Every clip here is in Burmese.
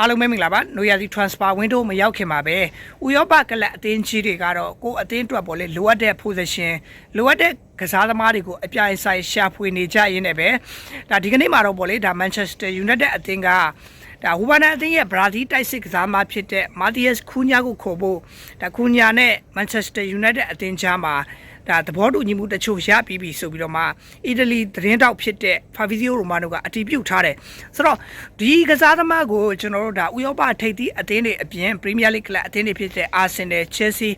အားလုံးပဲမင်္ဂလာပါနိုယာစီ transfer window မရောက်ခင်ပါပဲဥရောပကလပ်အသင်းကြီးတွေကတော့ကိုယ်အသင်းအတွက်ပေါ့လေလိုအပ်တဲ့ position လိုအပ်တဲ့ကစားသမားတွေကိုအပြိုင်ဆိုင်ရှာဖွေနေကြရင်းနဲ့ပဲဒါဒီကနေ့မှာတော့ပေါ့လေဒါ Manchester United အသင်းကဒါဟူဘာနာအသင်းရဲ့ဘရာဇီးတိုက်စစ်ကစားသမားဖြစ်တဲ့ Matias Cunha ကိုခေါ်ဖို့ဒါ Cunha နဲ့ Manchester United အသင်းကြားမှာ ဒါသဘောတူညီမှုတချို့ရပြီးပြီဆိုပြီးတော့မှအီတလီသတင်းတောက်ဖြစ်တဲ့ Fabrizio Romano ကအတည်ပြုထားတယ်ဆိုတော့ဒီကစားသမားကိုကျွန်တော်တို့ဒါဥရောပထိပ်သီးအသင်းတွေအပြင် Premier League ကလပ်အသင်းတွေဖြစ်တဲ့ Arsenal Chelsea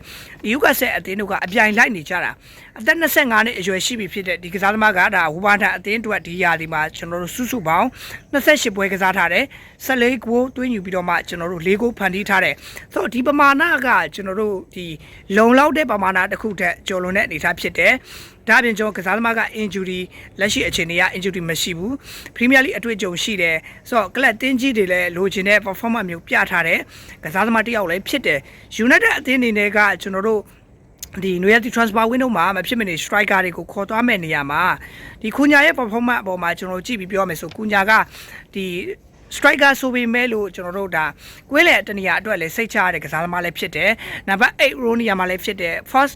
Newcastle အသင်းတို့ကအပြိုင်လိုက်နေကြတာအသက်25နှစ်အရွယ်ရှိပြီဖြစ်တဲ့ဒီကစားသမားကဒါဝူဘာထအသင်းအတွက်ဒီယာဒီမှာကျွန်တော်တို့စုစုပေါင်း28ပွဲကစားထားတယ်14ဂိုးသွင်းယူပြီးတော့မှကျွန်တော်တို့၄ဂိုးဖန်တီးထားတယ်ဆိုတော့ဒီပမာဏကကျွန်တော်တို့ဒီလုံလောက်တဲ့ပမာဏတစ်ခုတည်းကျော်လွန်တဲ့အနေအထားဖြစ်တယ်ဒါအပြင်ကျွန်တော်ကစားသမားက injury လက်ရှိအခြေအနေက injury မရှိဘူး Premier League အတွေ့အကြုံရှိတယ်ဆိုတော့ကလပ်တင်းကြီးတွေလည်းလိုချင်တဲ့ performance မျိုးပြထားတယ်ကစားသမားတစ်ယောက်လည်းဖြစ်တယ် United အသင်းအနေနဲ့ကကျွန်တော်တို့ဒီနွေရတီ transfer window မှာမဖြစ်မနေ striker တွေကိုခေါ်သွားမဲ့နေရာမှာဒီခုညာရဲ့ performance အပေါ်မှာကျွန်တော်ကြည့်ပြီးပြောရမယ်ဆိုခုညာကဒီ striker ဆိုပေမဲ့လို့ကျွန်တော်တို့ဒါကွင်းလေတနေရာအတွက်လည်းစိတ်ချရတဲ့ကစားသမားလည်းဖြစ်တယ်။နံပါတ်8 row နေရာမှာလည်းဖြစ်တယ်။ first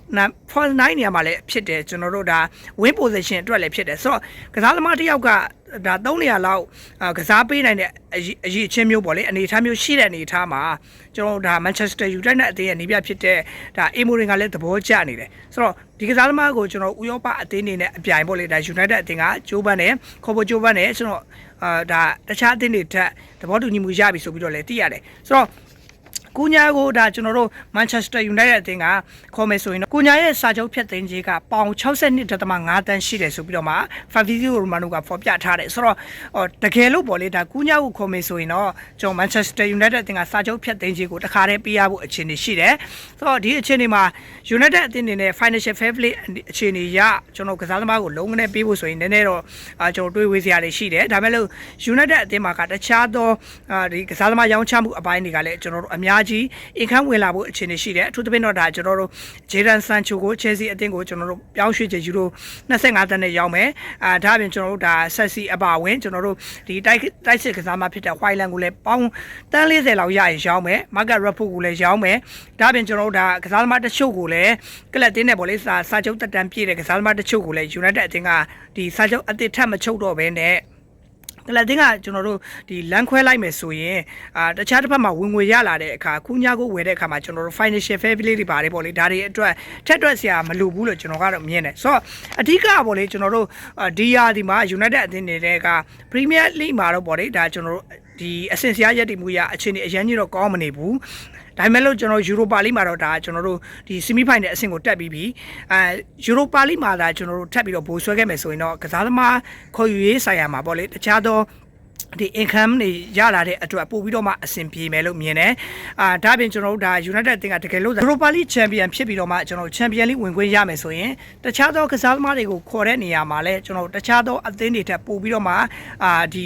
first 9နေရာမှာလည်းဖြစ်တယ်ကျွန်တော်တို့ဒါ win position အတွက်လည်းဖြစ်တယ်ဆိုတော့ကစားသမားတစ်ယောက်ကဒါ3နေရာလောက်အာကစားပေးနိုင်တဲ့အရေးအရေးအချင်းမျိုးပေါ့လေအနေအထားမျိုးရှိတဲ့အနေအထားမှာကျွန်တော်တို့ဒါ Manchester United နဲ့အသင်းရဲ့နေပြဖြစ်တဲ့ဒါ Emorin ကလည်းသဘောကျနေတယ်ဆိုတော့ဒီကစားသမားကိုကျွန်တော်ဥရောပအသင်းနေနဲ့အပြိုင်ပေါ့လေဒါ United အသင်းကဂျိုးဘန်နဲ့ခေါ်ဖို့ဂျိုးဘန်နဲ့ကျွန်တော်အာဒါတခြားအသင်းတွေထက်သဘောတူညီမှုရပြီဆိုပြီးတော့လည်းသိရတယ်ဆိုတော့ ကူညာကိုဒါကျွန်တော်တို့ Manchester United အသင်းကခေါ်မယ်ဆိုရင်တော့ကူညာရဲ့စာချုပ်ဖြတ်သိမ်းခြင်းကပေါင်62.5တန်းရှိတယ်ဆိုပြီးတော့မှ Fabrizio Romano ကဖော်ပြထားတယ်ဆိုတော့ဟောတကယ်လို့ပေါ့လေဒါကူညာကိုခေါ်မယ်ဆိုရင်တော့ကျွန်တော် Manchester United အသင်းကစာချုပ်ဖြတ်သိမ်းခြင်းကိုတခါတည်းပေးရဖို့အခြေအနေရှိတယ်ဆိုတော့ဒီအခြေအနေမှာ United အသင်းအနေနဲ့ financial fair play အခြေအနေရကျွန်တော်ကစားသမားကိုလုံးဝနဲ့ပေးဖို့ဆိုရင်နည်းနည်းတော့အာကျွန်တော်တွေးဝေးစရာတွေရှိတယ်ဒါပေမဲ့လို့ United အသင်းမှာကတခြားသောအာဒီကစားသမားရောင်းချမှုအပိုင်းတွေကလည်းကျွန်တော်တို့အများကြီးအင်ခန်းဝင်လာဖို့အခြေအနေရှိတယ်အထူးသဖြင့်တော့ဒါကျွန်တော်တို့ Jadon Sancho ကို Chelsea အသင်းကိုကျွန်တော်တို့ပြောင်းရွှေ့ချေယူရို25တန်းနဲ့ရောင်းမယ်အာဒါအပြင်ကျွန်တော်တို့ဒါ Chelsea အပါဝင်ကျွန်တော်တို့ဒီတိုက်တိုက်စစ်ကစားသမားဖြစ်တဲ့ Whiteland ကိုလည်းပေါင်းတန်း40လောက်ရရင်ရောင်းမယ် Market Rashford ကိုလည်းရောင်းမယ်ဒါအပြင်ကျွန်တော်တို့ဒါကစားသမားတချို့ကိုလည်းကလပ်တင်းနဲ့ပေါ့လေစာစာချုပ်တက်တန်းပြည့်တဲ့ကစားသမားတချို့ကိုလည်း United အသင်းကဒီစာချုပ်အသစ်ထပ်မချုပ်တော့ဘဲနဲ့ ကလပ်တင်းကကျွန်တော်တို့ဒီလမ်းခွဲလိုက်မယ်ဆိုရင်အာတခြားတစ်ဖက်မှာဝင်ငွေရလာတဲ့အခါခုညာကိုဝယ်တဲ့အခါမှာကျွန်တော်တို့ financial fair play တွေပါတယ်ပေါ့လေဒါတွေအတွက်ထက်တွက်စရာမလိုဘူးလို့ကျွန်တော်ကတော့မြင်တယ်ဆိုတော့အဓိကပေါ့လေကျွန်တော်တို့ဒီယာဒီမှာ United အသင်းတွေက Premier League မှာတော့ပေါ့လေဒါကျွန်တော်တို့ဒီအဆင့်စရာရက်တည်မှုရအခြေအနေအရင်ကြီးတော့ကောင်းမနေဘူး ဒါပေမဲ့လို့ကျွန်တော်ယူရိုပါလိမှာတော့ဒါကျွန်တော်တို့ဒီဆီမီဖိုင်နယ်အဆင့်ကိုတက်ပြီးပြီအဲယူရိုပါလိမှာဒါကျွန်တော်တို့ထပ်ပြီးတော့ဘိုးဆွဲခဲ့မယ်ဆိုရင်တော့ကစားသမားခေါ်ယူရေးဆိုင်ရာမှာပေါ့လေတခြားသော ဒီ income တွေရလာတဲ့အတွက်ပို့ပြီးတော့မှအဆင်ပြေမယ်လို့မြင်တယ်။အာဒါပြင်ကျွန်တော်တို့ဒါ United အသင်းကတကယ်လို့ Europa League Champion ဖြစ်ပြီးတော့မှကျွန်တော်တို့ Champion League ဝင်ခွင့်ရမယ်ဆိုရင်တခြားသောကစားသမားတွေကိုခေါ်တဲ့နေရာမှာလည်းကျွန်တော်တို့တခြားသောအသင်းတွေထက်ပို့ပြီးတော့မှအာဒီ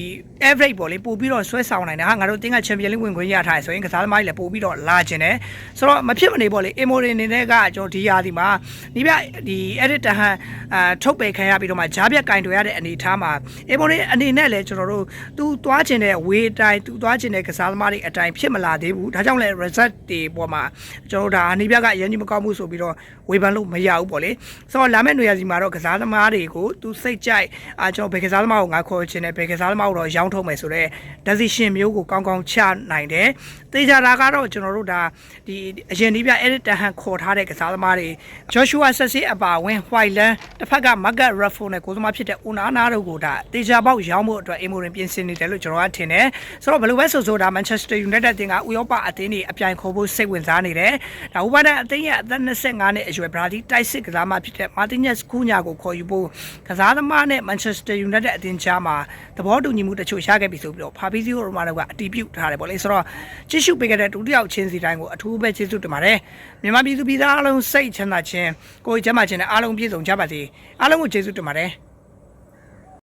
average ပေါ့လေပို့ပြီးတော့ဆွဲဆောင်နိုင်တယ်ဟာငါတို့အသင်းက Champion League ဝင်ခွင့်ရထားတယ်ဆိုရင်ကစားသမားတွေလည်းပို့ပြီးတော့လာကျင်တယ်။ဆိုတော့မဖြစ်မနေပေါ့လေ Emorin အနေနဲ့ကကျွန်တော်ဒီယာဒီမှာဒီပြဒီ edit တဟန်အာထုတ်ပယ်ခံရပြီးတော့မှဂျားပြက်ကင်တွေရတဲ့အနေအထားမှာ Emorin အနေနဲ့လည်းကျွန်တော်တို့သူသွားကျင်တဲ့ way အတိုင်းသူသွားကျင်တဲ့ကစားသမားတွေအတိုင်းဖြစ်မလာသေးဘူးဒါကြောင့်လည်း result တွေပေါ်မှာကျွန်တော်တို့ဒါအနေပြကအရင်ကြီးမကောင်းဘူးဆိုပြီးတော့ဝေဖန်လို့မရဘူးပေါ့လေဆိုတော့လာမယ့်နေရာစီမှာတော့ကစားသမားတွေကိုသူစိတ်ကြိုက်အာကျွန်တော်ဘယ်ကစားသမားကိုငါခေါ်ချင်တယ်ဘယ်ကစားသမားကိုတော့ရောင်းထုတ်မယ်ဆိုတော့ decision မျိုးကိုကောင်းကောင်းချနိုင်တယ်သေချာတာကတော့ကျွန်တော်တို့ဒါဒီအရင်ဒီပြ edit တဟန်ခေါ်ထားတဲ့ကစားသမားတွေ Joshua ဆက်စစ်အပါဝင် Whiteland တစ်ဖက်က Margaret Rafford နဲ့ကိုယ်သမားဖြစ်တဲ့ Onana တို့ကိုဒါသေချာပေါက်ရောင်းဖို့အတွက် Emorin ပြင်ဆင်နေတယ်လို့ကျွန်တော်ကထင်တယ်ဆိုတော့ဘယ်လိုပဲဆိုဆိုဒါ Manchester United အသင်းကဥရောပအသင်းတွေအပြိုင်ခေါ်ဖို့စိတ်ဝင်စားနေတယ်ဒါဥပဒေအသင်းရဲ့အသက်25နှစ်အရွယ် Brazil တိုက်စစ်ကစားမဖြစ်တဲ့ Martinez Cunha ကိုခေါ်ယူဖို့ကစားသမားနဲ့ Manchester United အသင်းကြားမှာသဘောတူညီမှုတချို့ရခဲ့ပြီဆိုပြီးတော့ Fabrizio Romano ကအတည်ပြုထားတယ်ပေါ့လေဆိုတော့ကြည့်ရှုပေးခဲ့တဲ့ဒုတိယချင်းစီတိုင်းကိုအထူးပဲကျေးဇူးတင်ပါတယ်မြန်မာပြည်သူပြည်သားအားလုံးစိတ်ချမ်းသာခြင်းကိုယ်ကျန်းမာခြင်းနဲ့အားလုံးပြည့်စုံကြပါစေအားလုံးကိုကျေးဇူးတင်ပါတယ်